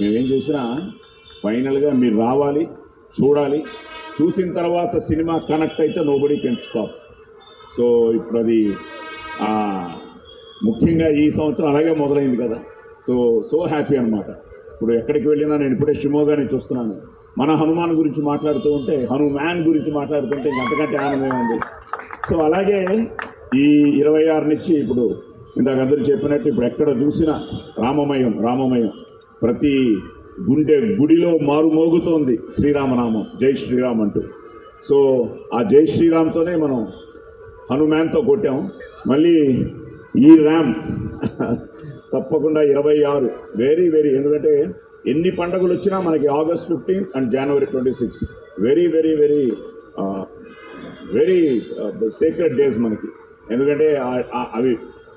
మేమేం చేసినా ఫైనల్గా మీరు రావాలి చూడాలి. చూసిన తర్వాత సినిమా కనెక్ట్ అయితే నోబడి కెన్ స్టాప్ సో ఇప్పుడు అది ముఖ్యంగా ఈ సంవత్సరం అలాగే మొదలైంది కదా. సో సో హ్యాపీ అనమాట ఇప్పుడు ఎక్కడికి వెళ్ళినా నేను ఇప్పుడే షిమోగా నుంచి వస్తున్నాను మన హనుమాన్ గురించి మాట్లాడుతూ ఉంటే హనుమాన్ గురించి మాట్లాడుతుంటే ఇంకంతకంటే ఆనందమే ఉంది సో అలాగే ఈ ఇరవై ఆరు నుంచి ఇప్పుడు ఇందాక అందరూ చెప్పినట్టు ఇప్పుడు ఎక్కడ చూసినా రామమయం రామమయం. ప్రతి గుండె గుడిలో మారుమోగుతోంది శ్రీరామనామం జై శ్రీరామ్ అంటూ. సో ఆ జై శ్రీరామ్తోనే మనం హనుమాన్తో కొట్టాం. మళ్ళీ ఈ ర్యామ్ తప్పకుండా ఇరవై ఆరు. వెరీ వెరీ ఎందుకంటే ఎన్ని పండుగలు వచ్చినా మనకి August fifteenth and January twenty six very very very very secret days మనకి. ఎందుకంటే అవి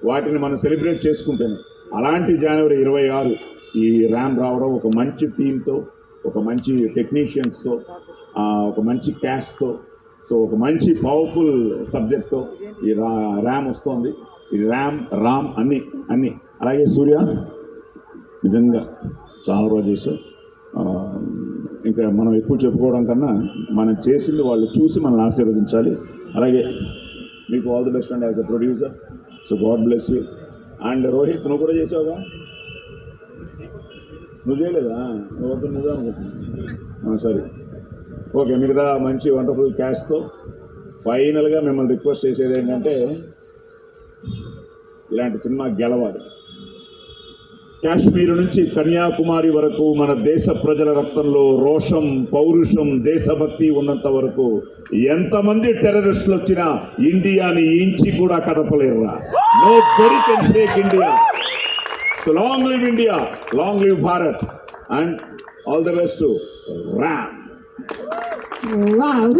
వాటిని మనం సెలబ్రేట్ చేసుకుంటాను అలాంటి జనవరి ఇరవై ఆరు ఈ ర్యామ్ రావడం ఒక మంచి టీంతో ఒక మంచి టెక్నీషియన్స్తో ఒక మంచి క్యాష్తో సో ఒక మంచి పవర్ఫుల్ సబ్జెక్ట్తో ఈ రా ర్యామ్ వస్తుంది. ఈ ర్యామ్ రామ్ అన్నీ అన్నీ. అలాగే సూర్య నిజంగా చాలా బాగా చేశావు. ఇంకా మనం ఎక్కువ చెప్పుకోవడం కన్నా మనం చేసింది వాళ్ళు చూసి మనల్ని ఆశీర్వదించాలి. అలాగే మీకు all the best and as a producer. So God bless you and Rohit నువ్వు కూడా చేసావుగా? నువ్వు చేయలేదా? నువ్వు వద్దు నువ్వే అనుకుంటున్నా. సరే. ఓకే మిగతా మంచి వండర్ఫుల్ క్యాష్తో ఫైనల్గా మిమ్మల్ని రిక్వెస్ట్ చేసేది ఏంటంటే ఇలాంటి సినిమా గెలవాలి. కాశ్మీర్ నుంచి కన్యాకుమారి వరకు మన దేశ ప్రజల రక్తంలో రోషం పౌరుషం దేశభక్తి ఉన్నంత వరకు ఎంతమంది టెర్రరిస్టులు వచ్చినా ఇండియాని ఇంచి కూడా కదపలేరురా. Nobody can shake India. So long live India, long live Bharat, and all the best to Ram. Wow.